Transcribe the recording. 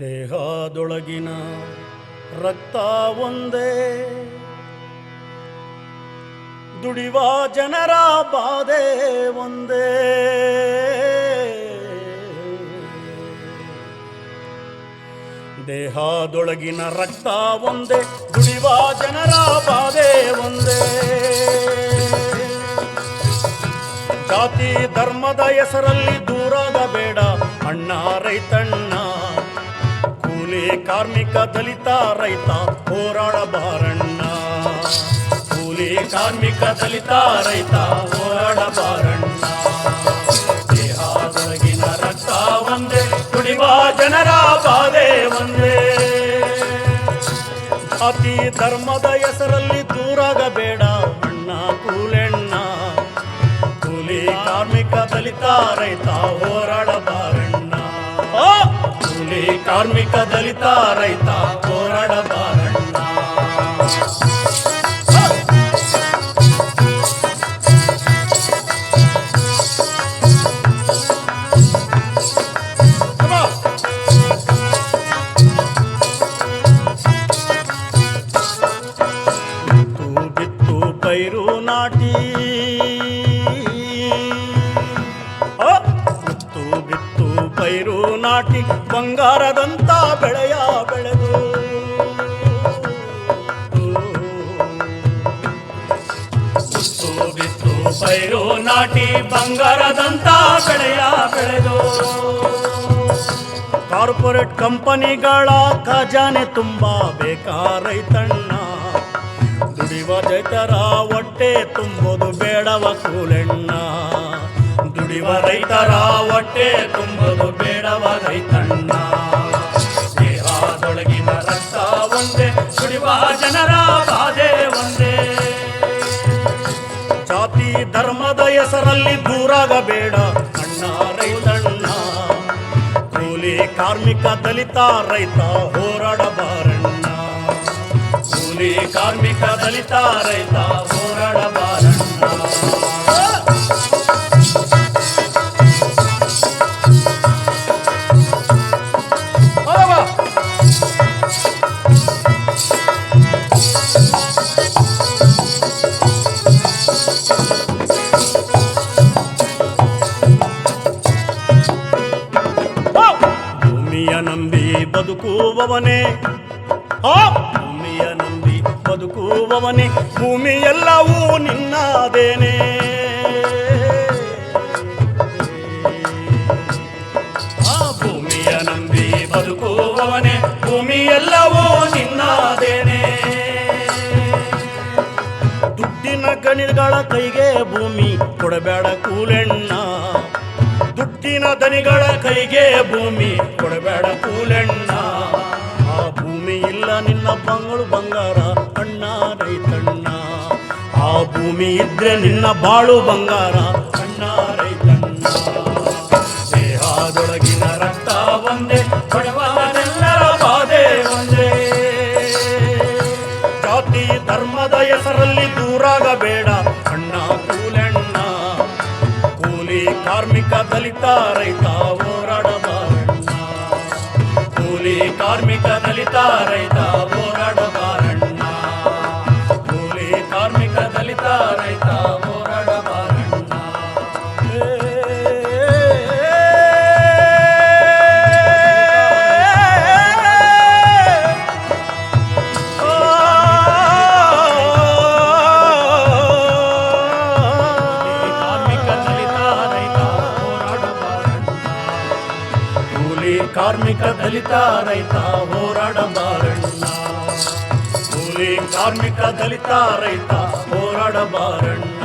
ದೇಹದೊಳಗಿನ ರಕ್ತ ಒಂದೇ. ದುಡಿವ ಜನರ ಬಾಧೆ ಒಂದೇ. ದೇಹದೊಳಗಿನ ರಕ್ತ ಒಂದೇ, ದುಡಿವ ಜನರ ಬಾಧೆ ಒಂದೇ. ಜಾತಿ ಧರ್ಮದ ಹೆಸರಲ್ಲಿ ದೂರದ ಬೇಡ ಅಣ್ಣ ರೈತಣ್ಣ ಕೂಲಿ ಕಾರ್ಮಿಕ ದಲಿತ ರೈತ ಹೋರಾಡಬಾರಣ್ಣ ಕೂಲಿ ಕಾರ್ಮಿಕ ದಲಿತ ರೈತ ಹೋರಾಡಬಾರಣ್ಣ ದೇಹದೊಳಗಿನ ರಕ್ತ ಒಂದೇ ದುಡಿವ ಜನರ ಬಾಧೆ ಒಂದೇ. ಅತಿ ಧರ್ಮದ ಹೆಸರಲ್ಲಿ ದೂರಾಗಬೇಡ ಅಣ್ಣ ಕೂಲೆಣ್ಣ. ಕೂಲಿ ಕಾರ್ಮಿಕ ದಲಿತ ರೈತ ಹೋರಾಡಬಾರಣ್ಣ ಆ! ಕಾರ್ಮಿಕ ದಲಿತ ರೈತ ಹೋರಾಡ ಬಾರಣ್ಣ. ಬಿತ್ತು ಬಿತ್ತು ಪೈರು ನಾಟಿ. ಪೈರು ನಾಟಿ ಬಂಗಾರದಂತ ಬೆಳೆಯ ಬೆಳೆದು. ಬಿತ್ತು ಪೈರು ನಾಟಿ ಬಂಗಾರದಂತ ಬೆಳೆಯ ಬೆಳೆದು. ಕಾರ್ಪೊರೇಟ್ ಕಂಪನಿಗಳ ಖಜಾನೆ ತುಂಬಾ ರೈತಣ್ಣ? ದುಡಿವ ಜೈತರ ಹೊಟ್ಟೆ ತುಂಬೋದು ಬೇಡವ ಕೂಲೆಣ್ಣ. ದುಡಿವ ರೈತರ ಹೊಟ್ಟೆ ತುಂಬಲು ಬೇಡವ ರೈತಣ್ಣ. ದೇಹದೊಳಗಿನ ರಕ್ತ ಒಂದೇ ದುಡಿವ ಜನರ ಬಾಧೆ ಒಂದೇ. ಜಾತಿ ಧರ್ಮದ ಹೆಸರಲ್ಲಿ ದೂರಾಗಬೇಡ ಅಣ್ಣ ರೈತಣ್ಣ. ಕೂಲಿ ಕಾರ್ಮಿಕ ದಲಿತ ರೈತ ಹೋರಾಡಬಾರಣ್ಣ. ಕೂಲಿ ಕಾರ್ಮಿಕ ದಲಿತ ರೈತ ಹೋರಾಡಬಾರಣ್ಣ. ಬದುಕುವವನೇ. ಆ! ಭೂಮಿಯ ನಂಬಿ ಬದುಕುವವನೇ. ಭೂಮಿ ಎಲ್ಲವೂ ನಿನ್ನದೇನೆ. ಆ, ಭೂಮಿಯ ನಂಬಿ ಬದುಕುವವನೇ. ಭೂಮಿ ಎಲ್ಲವೂ ನಿನ್ನದೇನೆ. ದುಡ್ಡಿನ ಗಣಿಗಳ ಕೈಗೆ ಭೂಮಿ ಕೊಡಬೇಡ ಕೂಲೆಣ್ಣ. ದುಡ್ಡಿನ ದನಿಗಳ ಕೈಗೆ ಭೂಮಿ ಕೊಡಬೇಡ ಕೂಲೆಣ್ಣ. ನಿನ್ನ ಬಂಗಳು ಬಂಗಾರ, ಅಣ್ಣ ರೈತಣ್ಣ. ಆ ಭೂಮಿ ಇದ್ರೆ ನಿನ್ನ ಬಾಳು ಬಂಗಾರ, ಅಣ್ಣ ರೈತಣ್ಣ. ದೇಹದೊಳಗಿನ ರಕ್ತ ಒಂದೇ ಬಡವರೆಲ್ಲರ ಬಾಧೆ ಒಂದೇ. ಜಾತಿ, ಧರ್ಮದ ಹೆಸರಲ್ಲಿ ದೂರಾಗಬೇಡ, ಅಣ್ಣ ಕೂಲೆಣ್ಣಾ. ಕೂಲಿ ಕಾರ್ಮಿಕ, ದಲಿತ, ರೈತ ಕೂಲಿ ಕಾರ್ಮಿಕ ದಲಿತ ಕಾರ್ಮಿಕ ದಲಿತ ರೈತ ಹೋರಾಡಬಾರಣ್ಣ ಕೂಲಿ ಕಾರ್ಮಿಕ ದಲಿತ ರೈತ ಹೋರಾಡಬಾರಣ್ಣ